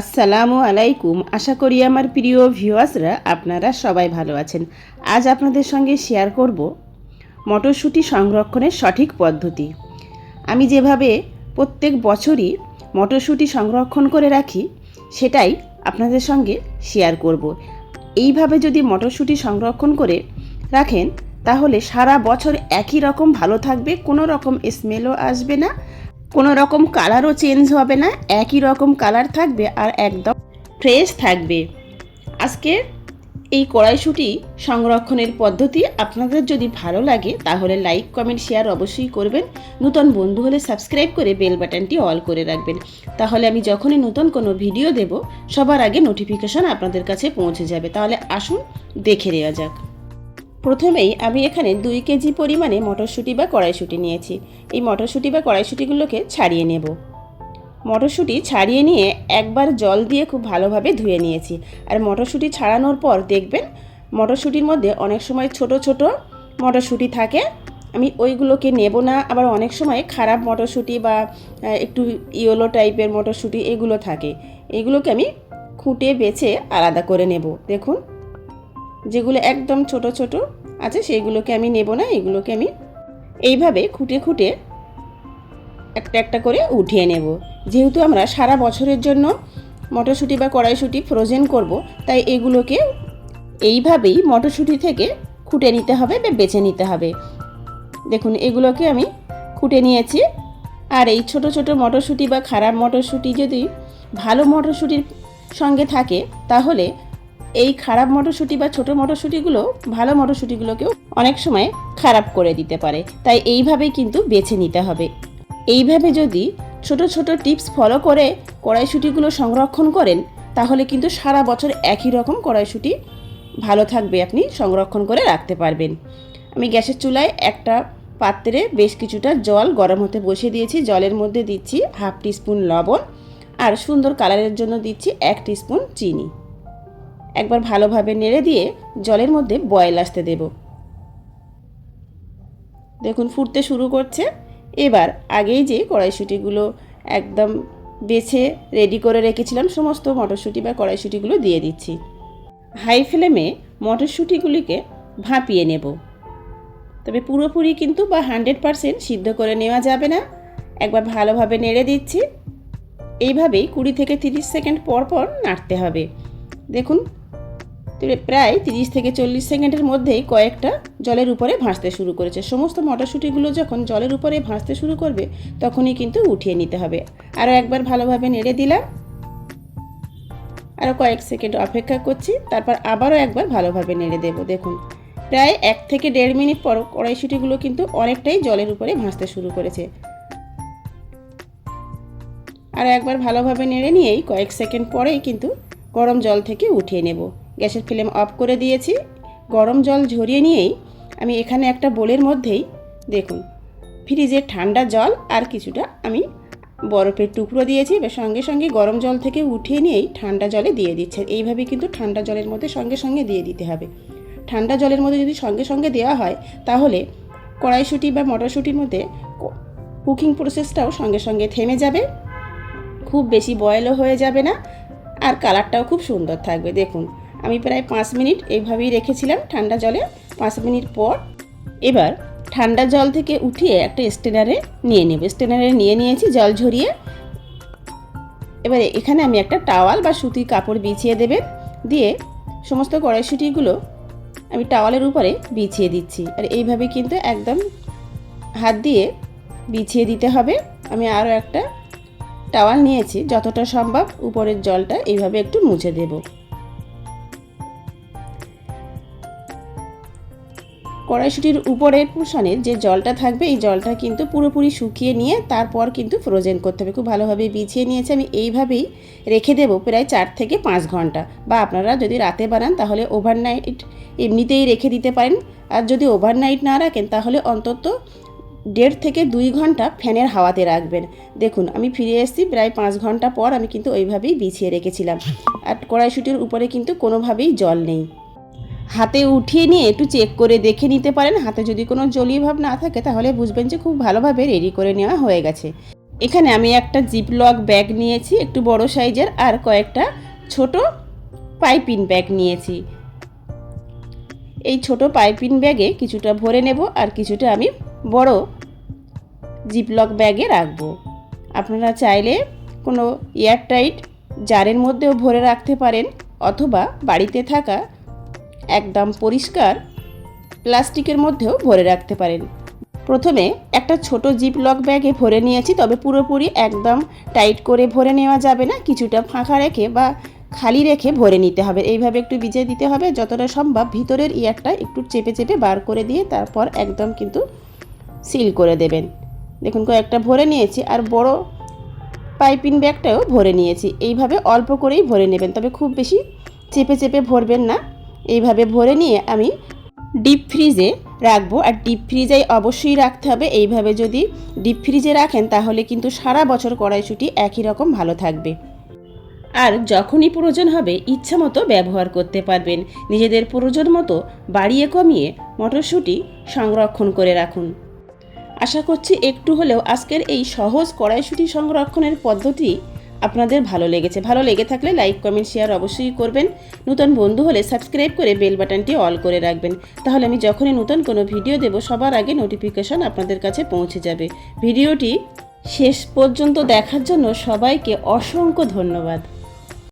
আসসালামু আলাইকুম। আশা করি আমার প্রিয় ভিউয়ার্সরা আপনারা সবাই ভালো আছেন। আজ আপনাদের সঙ্গে শেয়ার করব মটরশুঁটি সংরক্ষণের সঠিক পদ্ধতি। আমি যেভাবে প্রত্যেক বছরই মটরশুঁটি সংরক্ষণ করে রাখি, সেটাই আপনাদের সঙ্গে শেয়ার করব। এইভাবে যদি মটরশুঁটি সংরক্ষণ করে রাখেন, তাহলে সারা বছর একই রকম ভালো থাকবে, কোনো রকম স্মেলও আসবে না। কোনো রকম কালারও চেঞ্জ হবে না, একই রকম কালার থাকবে আর একদম ফ্রেশ থাকবে। আজকে এই কড়াইশুঁটি সংরক্ষণের পদ্ধতি আপনাদের যদি ভালো লাগে তাহলে লাইক কমেন্ট শেয়ার অবশ্যই করবেন। নতুন বন্ধু হলে সাবস্ক্রাইব করে বেল বাটনটি অল করে রাখবেন। তাহলে আমি যখনই নতুন কোনো ভিডিও দেব, সবার আগে নোটিফিকেশন আপনাদের কাছে পৌঁছে যাবে। তাহলে আসুন দেখে নেওয়া যাক। প্রথমেই আমি এখানে দুই কেজি পরিমাণে মটরশুঁটি বা কড়াইশুঁটি নিয়েছি। এই মটরশুঁটি বা কড়াইশুঁটিগুলোকে ছাড়িয়ে নেব। মটরশুঁটি ছাড়িয়ে নিয়ে একবার জল দিয়ে খুব ভালোভাবে ধুয়ে নিয়েছি। আর মটরশুঁটি ছাড়ানোর পর দেখবেন, মটরশুঁটির মধ্যে অনেক সময় ছোট ছোট মটরশুঁটি থাকে। আমি ওইগুলোকে নেব না, আবার অনেক সময় খারাপ মটরশুঁটি বা একটু ইয়েলো টাইপের মটরশুঁটি এগুলো থাকে। এগুলোকে আমি খুঁটে বেছে আলাদা করে নেব। দেখুন। যেগুলো একদম ছোট ছোট আছে, সেইগুলোকে আমি নেব না, এগুলোকে আমি এইভাবে খুঁটে খুঁটে একটা একটা করে উঠিয়ে নেব। যেহেতু আমরা সারা বছরের জন্য মটরশুঁটি বা কড়াইশুঁটি ফ্রোজেন করব, তাই এগুলোকে এইভাবেই মটরশুঁটি থেকে খুঁটে নিতে হবে বা বেছে নিতে হবে। দেখুন, এগুলোকে আমি খুঁটে নিয়েছি। আর এই ছোট ছোট মটরশুঁটি বা খারাপ মটরশুঁটি যদি ভালো মটরশুঁটির সঙ্গে থাকে, তাহলে এই খারাপ মটরশুঁটি বা ছোট মটরশুঁটিগুলো ভালো মটরশুঁটিগুলোকেও অনেক সময় খারাপ করে দিতে পারে। তাই এইভাবেই কিন্তু বেছে নিতে হবে। এইভাবে যদি ছোট ছোট টিপস ফলো করে কড়াইশুঁটিগুলো সংরক্ষণ করেন, তাহলে কিন্তু সারা বছর একই রকম কড়াইশুঁটি ভালো থাকবে আপনি সংরক্ষণ করে রাখতে পারবেন। আমি গ্যাসের চুলায় একটা পাত্রে বেশ কিছুটা জল গরম হতে বসিয়ে দিয়েছি। জলের মধ্যে দিচ্ছি হাফ টিস্পুন লবণ আর সুন্দর কালারের জন্য দিচ্ছি এক টিস্পুন চিনি। একবার ভালোভাবে নেড়ে দিয়ে জলের মধ্যে বয়েল আসতে দেব। দেখুন, ফুটতে শুরু করছে। এবার আগেই যে কড়াইশুঁটিগুলো একদম বেছে রেডি করে রেখেছিলাম, সমস্ত মটরশুঁটি বা কড়াইশুঁটিগুলো দিয়ে দিচ্ছি। হাই ফ্লেমে মটরশুঁটিগুলিকে ভাপিয়ে নেব। তবে পুরোপুরি কিন্তু বা হান্ড্রেড পারসেন্ট সিদ্ধ করে নেওয়া যাবে না। একবার ভালোভাবে নেড়ে দিচ্ছি। এইভাবেই কুড়ি থেকে তিরিশ সেকেন্ড পর পর নাড়তে হবে। দেখুন প্রায় তিরিশ থেকে চল্লিশ সেকেন্ডের মধ্যেই কয়েকটা জলের উপরে ভাসতে শুরু করেছে। সমস্ত মটরশুঁটিগুলো যখন জলের উপরে ভাসতে শুরু করবে, তখনই কিন্তু উঠিয়ে নিতে হবে। আরও একবার ভালোভাবে নেড়ে দিলাম। আরও কয়েক সেকেন্ড অপেক্ষা করছি, তারপর আবারও একবার ভালোভাবে নেড়ে দেব। দেখুন, প্রায় এক থেকে দেড় মিনিট পর কড়াইশুঁটিগুলো কিন্তু অনেকটাই জলের উপরে ভাসতে শুরু করেছে। আর একবার ভালোভাবে নেড়ে নিয়েই কয়েক সেকেন্ড পরেই কিন্তু গরম জল থেকে উঠিয়ে নেব। গ্যাসের ফ্লেম অফ করে দিয়েছি। গরম জল ঝরিয়ে নিয়েই আমি এখানে একটা বোলের মধ্যেই, দেখুন, ফ্রিজের ঠান্ডা জল আর কিছুটা আমি বরফের টুকরো দিয়েছি এবার সঙ্গে সঙ্গে গরম জল থেকে উঠিয়ে নিয়েই ঠান্ডা জলে দিয়ে দিচ্ছে এইভাবে কিন্তু ঠান্ডা জলের মধ্যে সঙ্গে সঙ্গে দিয়ে দিতে হবে। ঠান্ডা জলের মধ্যে যদি সঙ্গে সঙ্গে দেওয়া হয়, তাহলে কড়াইশুঁটি বা মটরশুঁটির মধ্যে কুকিং প্রসেসটাও সঙ্গে সঙ্গে থেমে যাবে। খুব বেশি বয়েলও হয়ে যাবে না। আর কালারটাও খুব সুন্দর থাকবে। দেখুন আমি প্রায় পাঁচ মিনিট এইভাবেই রেখেছিলাম ঠান্ডা জলে, পাঁচ মিনিট পর। এবার ঠান্ডা জল থেকে উঠিয়ে একটা স্টেনারে নিয়ে নেব। স্টেনারে নিয়ে নিয়েছি, জল ঝরিয়ে। এবারে এখানে আমি একটা টাওয়াল বা সুতির কাপড় বিছিয়ে দেবে। দিয়ে সমস্ত কড়াইশুঁটিগুলো আমি টাওয়ালের উপরে বিছিয়ে দিচ্ছি। আর এইভাবে কিন্তু একদম হাত দিয়ে বিছিয়ে দিতে হবে। আমি আরও একটা টাওয়াল নিয়েছি, যতটা সম্ভব উপরের জলটা এইভাবে একটু মুছে দেব। কড়াইশুটির উপরের পোষণের যে জলটা থাকবে, এই জলটা কিন্তু পুরোপুরি শুকিয়ে নিয়ে তারপর কিন্তু ফ্রোজেন করতে হবে। খুব ভালোভাবে বিছিয়ে নিয়েছি আমি। এইভাবেই রেখে দেবো প্রায় চার থেকে পাঁচ ঘণ্টা। বা আপনারা যদি রাতে বানান, তাহলে ওভারনাইট এমনিতেই রেখে দিতে পারেন। আর যদি ওভারনাইট না রাখেন, তাহলে অন্তত দেড় থেকে দুই ঘণ্টা ফ্যানের হাওয়াতে রাখবেন। দেখুন, আমি ফিরে এসেছি, প্রায় পাঁচ ঘণ্টা পর আমি কিন্তু ওইভাবেই বিছিয়ে রেখেছিলাম। আর কড়াইশুটির উপরে কিন্তু কোনোভাবেই জল নেই। হাতে উঠিয়ে নিয়ে একটু চেক করে দেখে নিতে পারেন। হাতে যদি কোনো জলীয় ভাব না থাকে, তাহলে বুঝবেন যে খুব ভালোভাবে রেডি করে নেওয়া হয়ে গেছে। এখানে আমি একটা জিপলক ব্যাগ নিয়েছি, একটু বড় সাইজের, আর কয়েকটা ছোট পাইপিন ব্যাগ নিয়েছি। এই ছোট পাইপিন ব্যাগে কিছুটা ভরে নেব, আর কিছুটা আমি বড় জিপলক ব্যাগে রাখব। আপনারা চাইলে কোনো এয়ারটাইট জারের মধ্যেও ভরে রাখতে পারেন, অথবা বাড়িতে থাকা একদম পরিষ্কার প্লাস্টিকের মধ্যেও ভরে রাখতে পারেন। প্রথমে একটা ছোট জিপ লক ব্যাগে ভরে নিয়েছি, তবে পুরোপুরি একদম টাইট করে ভরে নেওয়া যাবে না। কিছুটা ফাঁকা রেখে বা খালি রেখে ভরে নিতে হবে। এইভাবে একটু ভিজিয়ে দিতে হবে, যতটা সম্ভব ভিতরের ইয়ারটা একটু চেপে চেপে বার করে দিয়ে তারপর একদম কিন্তু সিল করে দেবেন। দেখুন, কয়েকটা ভরে নিয়েছি আর বড় পাইপিং ব্যাগটাও ভরে নিয়েছি। এইভাবে অল্প করেই ভরে নেবেন, তবে খুব বেশি চেপে চেপে ভরবেন না। এইভাবে ভরে নিয়ে আমি ডিপ ফ্রিজে রাখব। আর ডিপ ফ্রিজে অবশ্যই রাখতে হবে। এইভাবে যদি ডিপ ফ্রিজে রাখেন, তাহলে কিন্তু সারা বছর কড়াইশুঁটি একই রকম ভালো থাকবে। আর যখনই প্রয়োজন হবে, ইচ্ছা মতো ব্যবহার করতে পারবেন। নিজেদের প্রয়োজন মতো বাড়িয়ে কমিয়ে মটরশুঁটি সংরক্ষণ করে রাখুন। আশা করছি একটু হলেও আজকের এই সহজ কড়াইশুঁটি সংরক্ষণের পদ্ধতি আপনাদের ভালো লেগেছে। ভালো লেগে থাকলে লাইক, কমেন্ট, শেয়ার অবশ্যই করবেন। নতুন বন্ধু হলে সাবস্ক্রাইব করে বেল বাটনটি অল করে রাখবেন। তাহলে আমি যখনই নতুন কোনো ভিডিও দেব, সবার আগে নোটিফিকেশন আপনাদের কাছে পৌঁছে যাবে। ভিডিওটি শেষ পর্যন্ত দেখার জন্য সবাইকে অসংখ্য ধন্যবাদ।